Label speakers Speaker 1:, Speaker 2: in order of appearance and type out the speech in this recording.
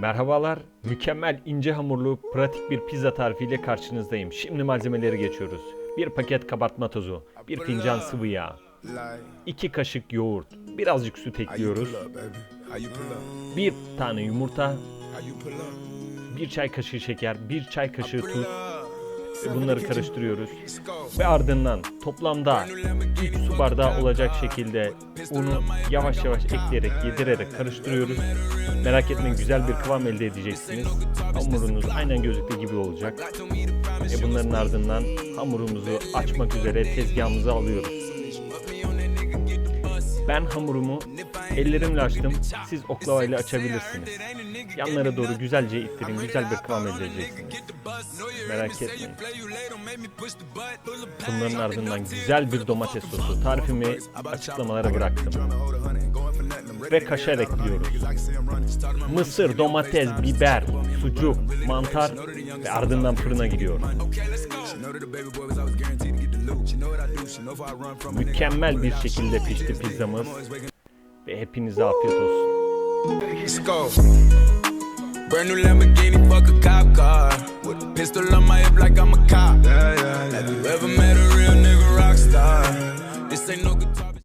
Speaker 1: Merhabalar, mükemmel ince hamurlu pratik bir pizza tarifiyle karşınızdayım. Şimdi malzemeleri geçiyoruz. Bir paket kabartma tozu, bir fincan sıvı yağ, iki kaşık yoğurt, birazcık süt ekliyoruz, bir tane yumurta, bir çay kaşığı şeker, bir çay kaşığı tuz bunları karıştırıyoruz. Ve ardından toplamda 3 su bardağı olacak şekilde unu yavaş yavaş ekleyerek, yedirerek karıştırıyoruz. Merak etmeyin güzel bir kıvam elde edeceksiniz. Hamurunuz aynen gözüktüğü gibi olacak. Ve bunların ardından hamurumuzu açmak üzere tezgahımıza alıyoruz. Ben hamurumu ellerimle açtım. Siz oklavayla açabilirsiniz. Yanlara doğru güzelce ittirin. Güzel bir kıvam elde edeceksiniz. Merak etmeyin. Bunların ardından güzel bir domates sosu. Tarifimi açıklamalara bıraktım. Ve kaşar ekliyoruz. Mısır, domates, biber, sucuk, mantar ve ardından fırına giriyor. Mükemmel bir şekilde pişti pizzamız ve hepinize afiyet olsun.
Speaker 2: Let's go. Brand new Lamborghini, fuck a cop car. With a pistol on my hip like I'm a cop. Have you ever met a real nigga rock star? This ain't no guitar.